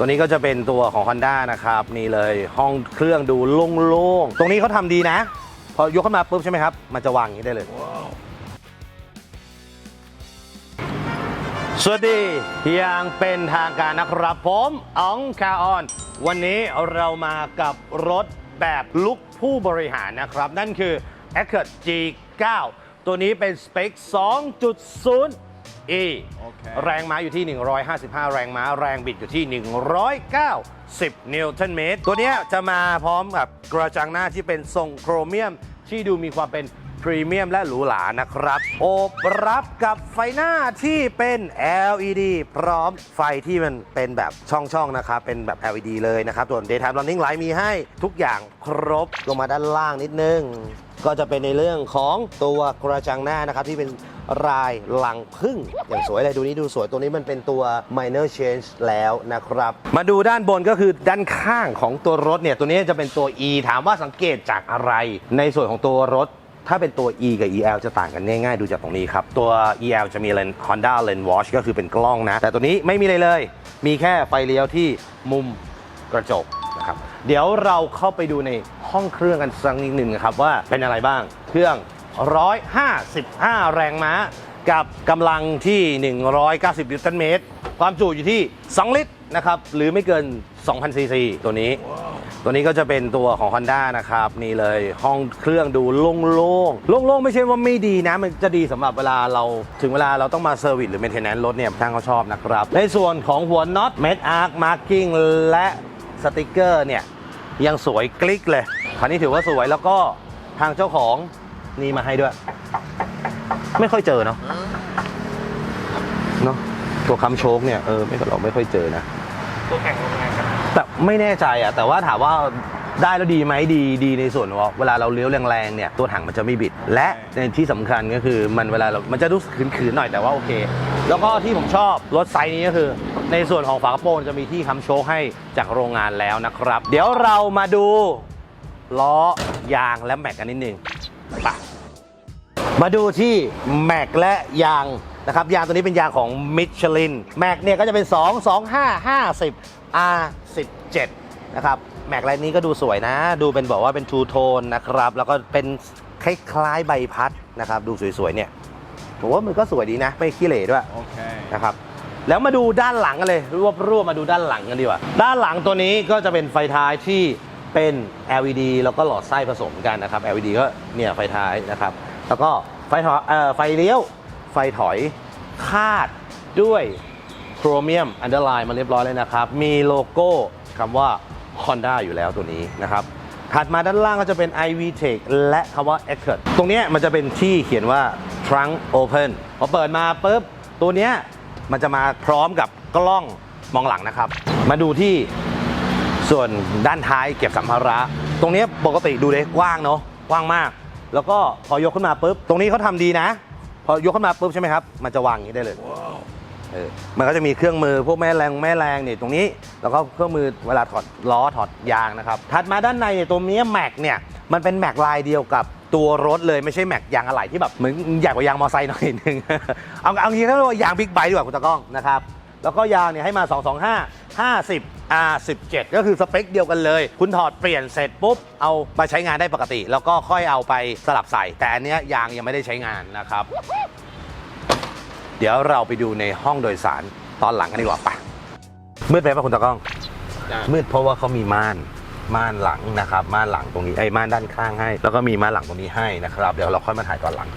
ตัวนี้ก็จะเป็นตัวของ Honda นะครับ นี่เลยห้องเครื่องดูโล่งๆ ตรงนี้เขาทำดีนะ พอยกขึ้นมาปุ๊บใช่ไหมครับ มันจะวางอย่างนี้ได้เลย สวัสดีอย่างเป็นทางการนะครับผมอ๋องคาออน วันนี้เรามากับรถแบบลุกผู้บริหารนะครับ นั่นคือ Accord G9 ตัวนี้เป็นสเปค 2.0 E โอเคแรงม้าอยู่ที่ 155 แรงม้า แรงบิดอยู่ที่ 190 นิวตันเมตร ตัวเนี้ยจะมาพร้อมกับกระจังหน้าที่เป็นทรงโครเมียม ที่ดูมีความเป็นพรีเมียมและหรูหรานะครับ โอบรับกับไฟหน้าที่เป็น LED พร้อมไฟที่มันเป็นแบบช่องๆนะครับ เป็นแบบ LED เลยนะครับ ส่วน daytime running light มีให้ทุกอย่างครบลงมาด้านล่างนิดนึง ก็จะเป็นในเรื่องของตัวกระจังหน้านะครับที่เป็นรายหลังพึ่งอย่างสวยเลยดูนี้ดูสวยตัวนี้มันเป็นตัว minor change แล้วนะครับ มาดูด้านบนก็คือด้านข้างของตัวรถเนี่ยตัวนี้จะเป็นตัว E ถามว่าสังเกตจากอะไร ในส่วนของตัวรถถ้าเป็นตัว E กับ EL จะต่างกันง่ายๆ ดูจากตรงนี้ครับ ตัว EL จะมีเลน Honda Lens Watch ก็คือเป็นกล้องนะ แต่ตัวนี้ไม่มีเลยเลย มีแค่ไฟเลี้ยวที่มุมกระจกนะครับ เดี๋ยวเราเข้าไปดูใน ห้องเครื่องกันสักนิดหนึ่งครับว่าเป็นอะไรบ้าง เครื่อง 155 แรงม้า กับกำลังที่ 190 นิวตันเมตร ความจุอยู่ที่ 2 ลิตรนะครับ หรือไม่เกิน 2,000 ซีซีตัวนี้ ตัวนี้ก็จะเป็นตัวของ Honda นะครับ นี่เลยห้องเครื่องดูโล่งๆโล่งๆ ไม่ใช่ว่าไม่ดีนะ มันจะดีสำหรับเวลาเราถึงเวลาเราต้องมาเซอร์วิสหรือ maintenance รถเนี่ยทางเขาชอบนะครับ ในส่วนของหัวน็อตเม็ดอาร์คมาร์กิ้งและสติกเกอร์เนี่ยยังสวยกลิกเลย คันนี้ถือว่าสวยแล้วก็ทางเจ้าของนี่มาให้ด้วย ไม่ค่อยเจอเนาะเนาะตัวคัมโชคเนี่ยเออไม่เราไม่ค่อยเจอนะตัวแข่งโรงงานครับแต่ไม่แน่ใจอะแต่ว่าถามว่าได้แล้วดีไหมดีดีในส่วนว่าเวลาเราเลี้ยวแรงๆเนี่ยตัวถังมันจะไม่บิด และในที่สำคัญก็คือมันเวลาเรามันจะรู้สึกขืนๆหน่อยแต่ว่าโอเค แล้วก็ที่ผมชอบรถไซส์นี้ก็คือ ในส่วนของฝากระโปรงจะมีที่ค้ำโชคให้จากโรงงานแล้วนะครับ เดี๋ยวเรามาดู ล้อยางและแม็กกันนิดนึงไปมาดูที่แม็กและยางนะครับยางตัวนี้เป็นยางของมิชลินแม็กเนี่ยก็จะเป็น 2 2 5 50 R17 นะครับแม็กลายนี้ก็ดูสวยนะ ดูเป็นบอกว่าเป็นทูโทนนะครับ แล้วก็เป็นคล้ายๆใบพัดนะครับ ดูสวยๆเนี่ยผมว่ามันก็สวยดีนะ ไม่ขี้เหร่ด้วยโอเคนะครับแล้วมาดูด้านหลังกันเลยรวบรวบมาดูด้านหลังกันดีกว่า ด้านหลังตัวนี้ก็จะเป็นไฟท้ายที่ เป็น LED แล้วก็หลอดไส้ผสมกันนะครับ LED ก็เนี่ยไฟท้ายนะครับ แล้วก็ไฟถอยเอ่อไฟเลี้ยว ไฟถอยคาดด้วยโครเมียมอันเดอร์ไลน์มาเรียบร้อยเลยนะครับ มีโลโก้คำว่า Honda อยู่แล้วตัวนี้นะครับ ถัดมาด้านล่างก็จะเป็น iV Tech และคำว่า Accord ตรงนี้มันจะเป็นที่เขียนว่า Trunk Open พอเปิดมาปุ๊บ ตัวนี้มันจะมาพร้อมกับกล้องมองหลังนะครับ มาดูที่ ส่วนด้านท้ายเก็บสัมภาระ ตรงนี้ปกติดูเลยกว้างเนาะกว้างมาก แล้วก็พอยกขึ้นมาปุ๊บตรงนี้เขาทำดีนะ พอยกขึ้นมาปุ๊บใช่ไหมครับ มันจะวางอย่างนี้ได้เลยเออมันก็จะมีเครื่องมือพวกแม่แรงแม่แรงเนี่ยตรงนี้แล้วก็เครื่องมือเวลาถอดล้อถอดยางนะครับถัดมาด้านในเนี่ยตัวนี้แม็กเนี่ยมันเป็นแม็กลายเดียวกับตัวรถเลยไม่ใช่แม็กยางอะไหล่ที่แบบเหมือนใหญ่กว่ายางมอไซค์หน่อยนึงเอาเอางี้เขาเรียกว่ายางบิ๊กไบค์ดีกว่าคุณตะก้องนะครับแล้วก็ยางเนี่ยให้มา 225 50 R17 ก็คือสเปคเดียวกันเลย คุณถอดเปลี่ยนเสร็จปุ๊บ เอามาใช้งานได้ปกติ แล้วก็ค่อยเอาไปสลับใส่ แต่อันเนี้ยยางยังไม่ได้ใช้งานนะครับ เดี๋ยวเราไปดูในห้องโดยสารตอนหลังกันดีกว่าไปมืดไปป่ะคุณตากล้องได้มืดเพราะว่าเขามีม่านม่านหลังนะครับม่านหลังตรงนี้ไอ้ยม่านด้านข้างให้ แล้วก็มีม่านหลังตรงนี้ให้นะครับ เดี๋ยวเราค่อยมาถ่ายตอนหลัง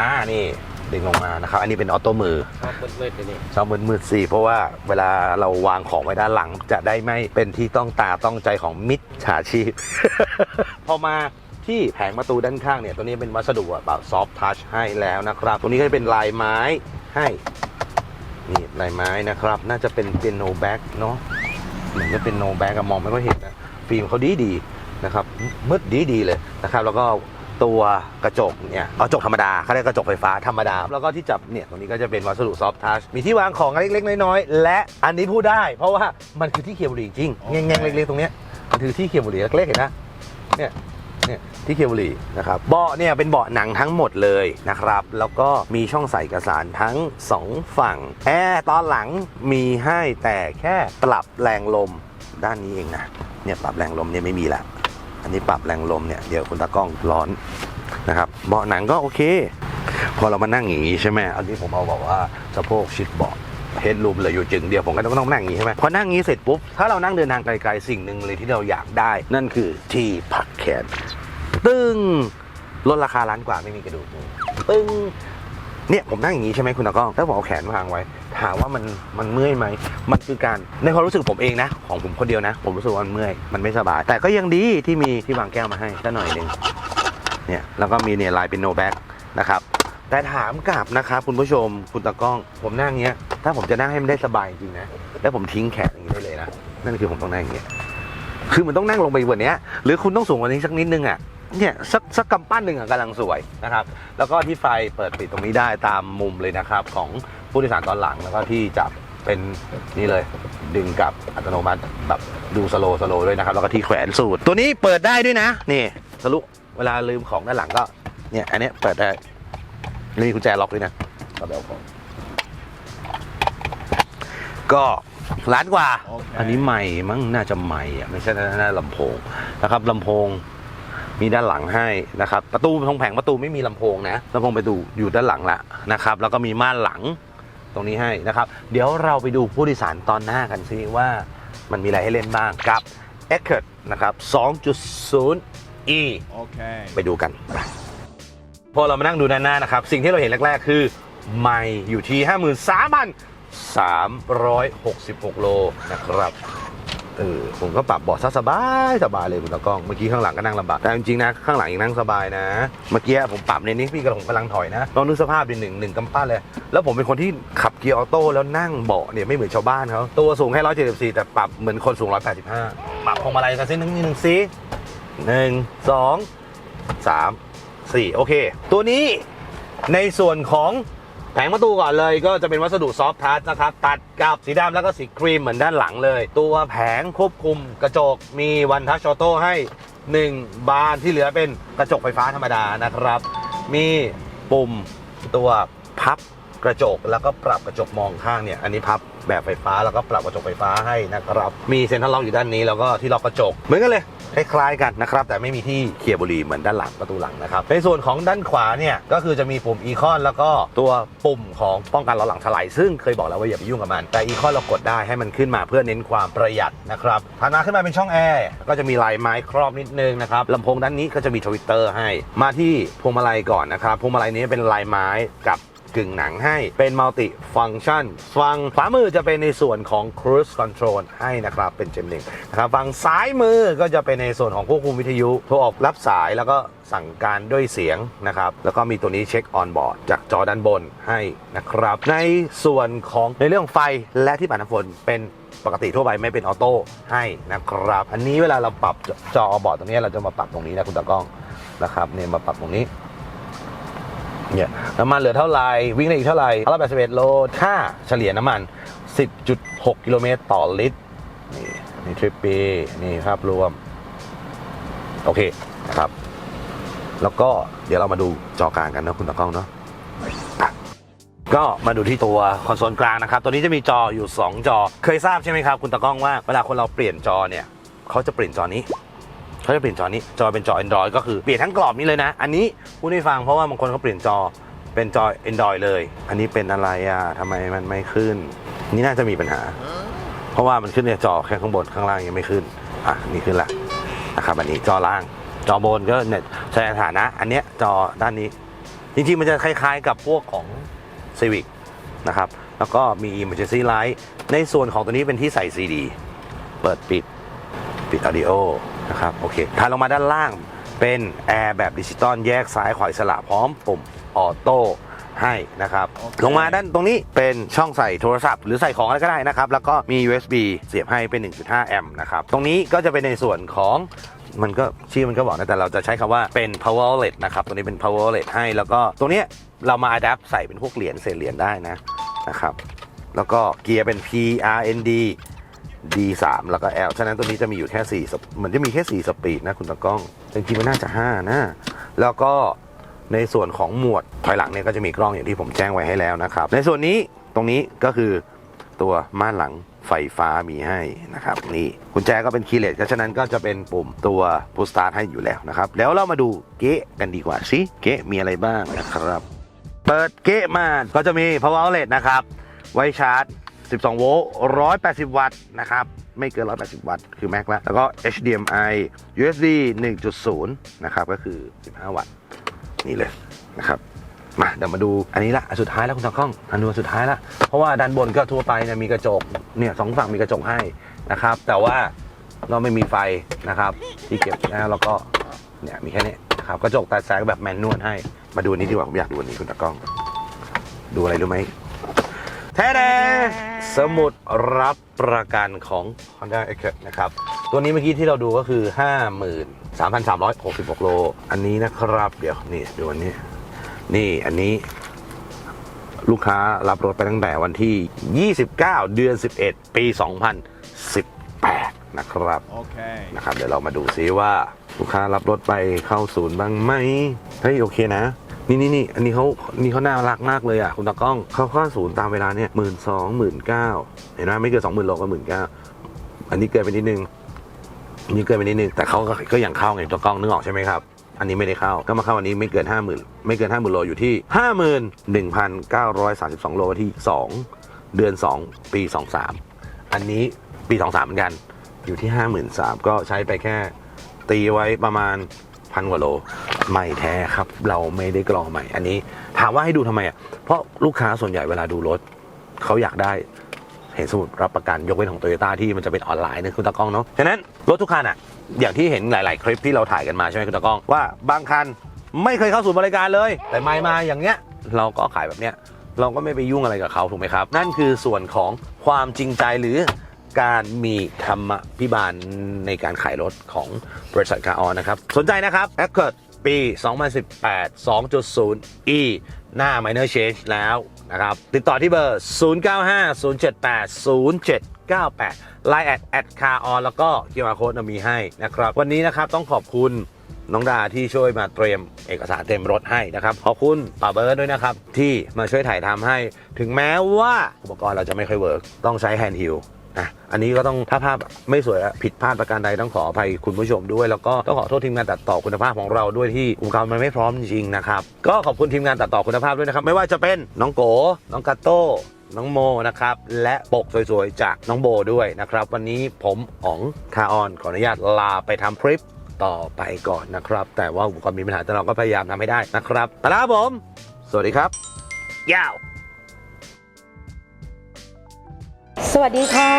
อ่านี่ ดึงลงมานะครับ อันนี้เป็นออโต้มือชอบมืดๆเลยนี่ชอบมืดมืดๆสิเพราะว่าเวลาเราวางของไว้ด้านหลัง จะได้ไม่เป็นที่ต้องตาต้องใจของมิจฉาชีพ พอมาที่แผงประตูด้านข้างเนี่ยตัวนี้เป็นวัสดุแบบซอฟท์ทัชให้แล้วนะครับ ตรงนี้ก็จะเป็นลายไม้ให้นี่ลายไม้นะครับ น่าจะเป็นเป็นโนแบ็กเนาะเหมือนจะเป็นโนแบ็กมองไม่ค่อยเห็นนะฟิล์มเขาดีดีๆนะครับมืดดีดีๆเลยนะครับ แล้วก็ ตัวกระจกเนี่ยกระจกธรรมดาเขาเรียกกระจกไฟฟ้าธรรมดา แล้วก็ที่จับเนี่ยตรงนี้ก็จะเป็นวัสดุซอฟท์ทัชมีที่วางของเล็กๆน้อยๆและอันนี้พูดได้ เพราะว่ามันคือที่เคียวบุหรี่จริงเคแง่งๆเล็กๆตรงเนี้ยมันคือที่เคียวบุหรี่เล็กๆเห็นนะเนี่ยเนี่ยที่เคเบิลนะครับเบาะเนี่ยเป็นเบาะหนังทั้งหมดเลยนะครับ แล้วก็มีช่องใส่เอกสารทั้ง 2 ฝั่งแอร์ตอนหลังมีให้แต่แค่ปรับแรงลมด้านนี้เองนะเนี่ยปรับแรงลมเนี่ยไม่มีละ อันนี้ปรับแรงลมเนี่ยเดี๋ยวคุณตากล้องร้อนนะครับเบาะหนังก็โอเค พอเรามานั่งอย่างนี้ใช่ไหมอันนี้ผมเอาบอกว่าสะโพกชิดเบาะเฮดรูมเหลยอยู่จึงเดียวผมก็ต้องนั่งอย่างนี้ใช่ไหมพอนั่งอย่างนี้เสร็จปุ๊บ ถ้าเรานั่งเดินทางไกลๆสิ่งหนึ่งเลยที่เราอยากได้ นั่นคือที่พักแขนตึ้งลดราคาล้านกว่าไม่มีกระดูกตึ้ง เนี่ยผมนั่งอย่างนี้ใช่ไหมคุณตากล้องแล้วผมเอาแขนวางไว้ ถามว่ามันมันเมื่อยไหมมันคือการในความรู้สึกผมเองนะ ของผมคนเดียวนะ ผมรู้สึกว่ามันเมื่อยมันไม่สบาย แต่ก็ยังดีที่มีที่วางแก้วมาให้สักหน่อยหนึ่งเนี่ยแล้วก็มีเนี่ยลายเป็นโนแบ็กนะครับแต่ถามกลับนะครับคุณผู้ชมคุณตากล้อง ผมนั่งเงี้ย ถ้าผมจะนั่งให้มันได้สบายจริงนะแล้วผมทิ้งแขนอย่างนี้ได้เลยนะนั่นคือผมต้องนั่งอย่างเงี้ยคือมันต้องนั่งลงไปกว่านี้หรือคุณต้องสูงกว่านี้สักนิดนึงอะ เนี่ยสักสักกำปั้นหนึ่งอะกำลังสวยนะครับ แล้วก็ที่ไฟเปิดปิดตรงนี้ได้ตามมุมเลยนะครับ ของผู้โดยสารตอนหลังแล้วก็ที่จับเป็นนี่เลยดึงกลับอัตโนมัติแบบดูสโลสโลด้วยนะครับ แล้วก็ที่แขวนสูตร ตัวนี้เปิดได้ด้วยนะ นี่ทะลุเวลาลืมของด้านหลังก็เนี่ยอันเนี้ยเปิดได้แล้วมีกุญแจล็อกด้วยนะก็ไปเอาของก็ล้านกว่า อันนี้ใหม่มั้งน่าจะใหม่อะไม่ใช่น่าลำโพงนะครับลำโพง มีด้านหลังให้นะครับประตูตรงแผงประตูไม่มีลำโพงนะลำโพงประตูอยู่ด้านหลังละนะครับแล้วก็มีม่านหลังตรงนี้ให้นะครับ เดี๋ยวเราไปดูผู้โดยสารตอนหน้ากันซิว่ามันมีอะไรให้เล่นบ้างกับ e c k e r t นะครับ 2.0 e Okay. ไปดูกันไปพอเรามานั่งดูด้านหน้านะครับ สิ่งที่เราเห็นแรก ๆ คือไม่อยู่ที่ 53,366 โลนะครับ เออผมก็ปรับเบาะซะสบายสบายเลยคุณตากล้องเมื่อกี้ข้างหลังก็นั่งลำบากแต่จริงๆนะข้างหลังยังนั่งสบายนะ เมื่อกี้ผมปรับในนี้พี่กระผมกำลังถอยนะลองนึกสภาพดิหนึ่งหนึ่งกำปั้นเลย แล้วผมเป็นคนที่ขับเกียร์ออโต้แล้วนั่งเบาะเนี่ยไม่เหมือนชาวบ้านเขาตัวสูงแค่174 แต่ปรับเหมือนคนสูง 185 ปรับพวงมาลัยกันสิหนึ่งหนึ่งสิหนึ่งสองสามสี่โอเค ตัวนี้ในส่วนของ แผงประตูก่อนเลยก็จะเป็นวัสดุซอฟท์ทัชนะครับ ตัดกับสีดำแล้วก็สีครีมเหมือนด้านหลังเลย ตัวแผงควบคุมกระจกมีวันทัชออโต้ให้ 1 บานที่เหลือเป็นกระจกไฟฟ้าธรรมดานะครับ มีปุ่มตัวพับกระจกแล้วก็ปรับกระจกมองข้างเนี่ย อันนี้พับ แบบไฟฟ้าแล้วก็ปรับกระจกไฟฟ้าให้นะครับ มีเซ็นทรัลล็อกอยู่ด้านนี้แล้วก็ที่ล็อกกระจกเหมือนกันเลยคล้ายๆกันนะครับ แต่ไม่มีที่เคลียร์บุรีเหมือนด้านหลังประตูหลังนะครับ ในส่วนของด้านขวาเนี่ยก็คือจะมีปุ่มอีคอนแล้วก็ตัวปุ่มของป้องกันล้อหลังถลายซึ่งเคยบอกแล้วว่าอย่าไปยุ่งกับมัน แต่อีคอนเรากดได้ให้มันขึ้นมาเพื่อเน้นความประหยัดนะครับถัดมาขึ้นมาเป็นช่องแอร์ก็จะมีลายไม้ครอบนิดนึงนะครับลำโพงด้านนี้ก็จะมีทวิตเตอร์ให้มาที่พวงมาลัยก่อนนะครับพวงมาลัยนี้เป็นลายไม้กับ กึ่งหนังให้เป็นมัลติฟังชันฝั่งขวามือจะเป็นในส่วนของ Cruise Control ให้นะครับเป็นเจมหนึ่งนะครับฝั่งซ้ายมือก็จะเป็นในส่วนของควบคุมวิทยุโทรออกรับสายแล้วก็สั่งการด้วยเสียงนะครับแล้วก็มีตัวนี้เช็คออนบอร์ดจากจอด้านบนให้นะครับ ในส่วนของในเรื่องไฟและที่ปัดน้ำฝนเป็นปกติทั่วไปไม่เป็นออโต้ให้นะครับ อันนี้เวลาเราปรับจอบอร์ดตรงนี้เราจะมาปรับตรงนี้นะคุณตากล้องนะครับเนี่ยมาปรับตรงนี้ เนี่ยน้ำมันเหลือเท่าไหร่ วิ่งได้อีกเท่าไหร่ร้อยแปดสิบเอ็ดโลค่าเฉลี่ยน้ำมัน 10.6 กิโลเมตรต่อลิตร นี่นี่ทริปปีนี่ภาพรวม โอเคนะครับ แล้วก็เดี๋ยวเรามาดูจอกลางกันนะคุณตากล้องเนาะอะก็มาดูที่ตัวคอนโซลกลางนะครับ ตัวนี้จะมีจออยู่ 2 จอ เคยทราบใช่ไหมครับ คุณตากล้องว่าเวลาคนเราเปลี่ยนจอเนี่ยเขาจะเปลี่ยนจอนี้ เขาจะเปลี่ยนจอนี้จอเป็นจอ Android ก็คือเปลี่ยนทั้งกรอบนี้เลยนะ อันนี้พูดให้ฟังเพราะว่าบางคนเขาเปลี่ยนจอเป็นจอ Android เลย อันนี้เป็นอะไรอะทำไมมันไม่ขึ้น นี่น่าจะมีปัญหา เพราะว่ามันขึ้นในจอแค่ข้างบนข้างล่างยังไม่ขึ้นอะนี่ขึ้นละนะครับอันนี้จอล่าง จอบนก็เนี่ยแสดงฐานะ อันเนี้ยจอด้านนี้ จริงๆมันจะคล้ายๆกับพวกของ Civic นะครับแล้วก็มี Emergency Light ในส่วนของตัวนี้เป็นที่ใส่ CD เปิดปิดปิดอ u ดิโอ นะครับโอเคถัดลงมาด้านล่างเป็นแอร์แบบดิจิตอลแยกซ้ายขวาอิสระพร้อมปุ่มออโต้ให้นะครับโอเคลงมาด้านตรงนี้เป็นช่องใส่โทรศัพท์หรือใส่ของอะไรก็ได้นะครับ แล้วก็มี USB เสียบให้เป็น 1.5 แอมป์นะครับ ตรงนี้ก็จะเป็นในส่วนของมันก็ชื่อมันก็บอกนะ แต่เราจะใช้คำว่าเป็น power outlet นะครับตรงนี้เป็น power outlet ให้ แล้วก็ตรงเนี้ยเรามา adapt ใส่เป็นพวกเหรียญเศษเหรียญได้นะนะครับ แล้วก็เกียร์เป็น PRND D3 แล้วก็ L ฉะนั้นตัวนี้จะมีอยู่แค่4สปเหมือนจะมีแค่ 4 สปีดนะคุณตะกล้องจริงๆมันน่าจะ 5 นะ แล้วก็ในส่วนของหมวดถอยหลังเนี่ยก็จะมีกล้องอย่างที่ผมแจ้งไว้ให้แล้วนะครับ ในส่วนนี้ตรงนี้ก็คือตัวม่านหลังไฟฟ้ามีให้นะครับนี่กุญแจก็เป็นคีย์เลสฉะนั้นก็จะเป็นปุ่มตัวพุสตาร์ทให้อยู่แล้วนะครับ แล้วเรามาดูเก๊กันดีกว่าสิเก๊มีอะไรบ้างนะครับ เปิดเก๊มาก็จะมี power outlet นะครับ ไว้ชาร์จ 12 โวลต์ 180 วัตต์นะครับ ไม่เกิน 180 วัตต์ คือแม็กแล้ว แล้วก็ HDMI USB 1.0 นะครับ ก็คือ 15 วัตต์ นี่เลยนะครับ มาเดี๋ยวมาดูอันนี้ละสุดท้ายแล้วคุณตากล้องอันดูอันสุดท้ายละ เพราะว่าด้านบนก็ทั่วไปเนี่ยมีกระจก เนี่ยสองฝั่งมีกระจกให้นะครับ แต่ว่าเราไม่มีไฟนะครับ ที่เก็บนะแล้วก็เนี่ยมีแค่นี้นะครับกระจกตัดแสงแบบแมนนวลให้ มาดูอันนี้ดีกว่าผมอยากดูอันนี้คุณตากล้อง ดูอะไรรู้ไหม ท้แดสมุดรับประกันของ Honda a c u r นะครับ ตัวนี้เมื่อกี้ที่เราดูก็คือ 53,366 โล อันนี้นะครับ เดี๋ยวนี่ดูอันนี้ นี่อันนี้ ลูกค้ารับรถไปตั้งแต่วันที่ 29 เดือน 11 ปี 2018 นะครับ Okay. นะครับ เดี๋ยวเรามาดูซิว่าลูกค้ารับรถไปเข้าศูนย์บ้างไหมเฮ้ยโอเคนะ นี่นี่นี่อันนี้เขานี่เขาน่ารักมากเลยอะคุณตากล้องเขาเข้าศูนย์ตามเวลาเนี่ยหมื่นสองหมื่นเก้าเห็นไหมไม่เกินสองหมื่นโลก็หมื่นเก้าอันนี้เกินไปนิดนึงนนี้เกินไปนิดนึงแต่เขาก็ก็ยังเข้าไงตัวกล้องนึกออกใช่ไหมครับอันนี้ไม่ได้เข้า ก็มาเข้าอันนี้ไม่เกินห้าหมื่นไม่เกินห้าหมื่นโลอยู่ที่ห้าหมื่นหนึ่งพันเก้าร้อยสามสิบสองโลวันที่สองเดือนสองปีสองสามอันนี้ปีสองสามเหมือนกัน อยู่ที่ห้าหมื่นสามก็ใช้ไปแค่ตีไว้ประมาณ พันกว่าโลไม่แท้ครับ เราไม่ได้กรองใหม่ อันนี้ถามว่าให้ดูทำไมอะเพราะลูกค้าส่วนใหญ่เวลาดูรถเขาอยากได้เห็นสมุดรับประกันยกเว้นของโตโยต้าที่มันจะเป็นออนไลน์นะคุณตากล้องเนาะฉะนั้นรถทุกคันอะอย่างที่เห็นหลาย ๆ คลิปที่เราถ่ายกันมาใช่ไหมคุณตากล้องว่าบางคันไม่เคยเข้าศูนย์บริการเลย แต่ไม่มาอย่างเงี้ยเราก็ขายแบบเนี้ยเราก็ไม่ไปยุ่งอะไรกับเขาถูกไหมครับ นั่นคือส่วนของความจริงใจหรือ การมีธรรมพิบาลในการขายรถของบริษัทคาออนนะครับ สนใจนะครับ a c c o r d ปี 2018 2.0 e หน้า minor change แล้วนะครับ ติดต่อที่เบอร์ 0950780798 Line แอดแอดคาออนแล้วก็ QR code มีให้นะครับ วันนี้นะครับต้องขอบคุณน้องดาที่ช่วยมาเตรียมเอกสารเต็มรถให้นะครับ ขอบคุณป่าเบิร์ดด้วยนะครับ ที่มาช่วยถ่ายทำให้ ถึงแม้ว่าอุปกรณ์เราจะไม่ค่อยเวิร์กต้องใช้แฮนด์ฮิละอันนี้ก็ต้องถ้าภาพไม่สวยผิดพลาดประการใดต้องขออภัยคุณผู้ชมด้วย แล้วก็ต้องขอโทษทีมงานตัดต่อคุณภาพของเราด้วยที่อุปกรณ์มันไม่พร้อมจริงๆนะครับก็ขอบคุณทีมงานตัดต่อคุณภาพด้วยนะครับไม่ว่าจะเป็นน้องโกน้องกาโต้น้องโมนะครับ และปกสวยๆ จากน้องโบด้วยนะครับ วันนี้ผมอ๋องคาออน ขออนุญาตลาไปทำคลิปต่อไปก่อนนะครับ แต่ว่าอุปกรณ์มีปัญหาแต่เราก็พยายามทำให้ได้นะครับไปแล้วผม สวัสดีครับยาว สวัสดีค่ะ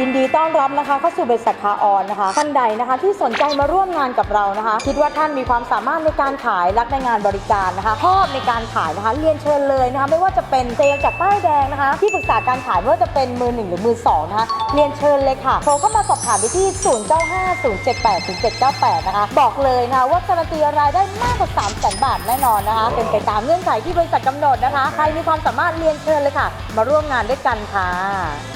ยินดีต้อนรับนะคะเข้าสู่บริษัทคาออนนะคะท่านใดนะคะที่สนใจมาร่วมงานกับเรานะคะ คิดว่าท่านมีความสามารถในการขายรักในงานบริการนะคะชอบในการขายนะคะเรียนเชิญเลยนะคะ ไม่ว่าจะเป็นเซลล์จากป้ายแดงนะคะ ที่ปรึกษาการขายไม่ว่าจะเป็นมือหนึ่งหรือมือสองนะคะเรียนเชิญเลยค่ะโทรเข้ามาสอบถามไปที่ 0 9 5 0 7 8 0 7 9 8 นะคะ บอกเลยนะคะว่าการันตีรายได้มากกว่า3 0 0 0 0 0บาทแน่นอนนะคะ เป็นไปตามเงื่อนไขที่บริษัทกำหนดนะคะ ใครมีความสามารถเรียนเชิญเลยค่ะ มาร่วมงานด้วยกันค่ะ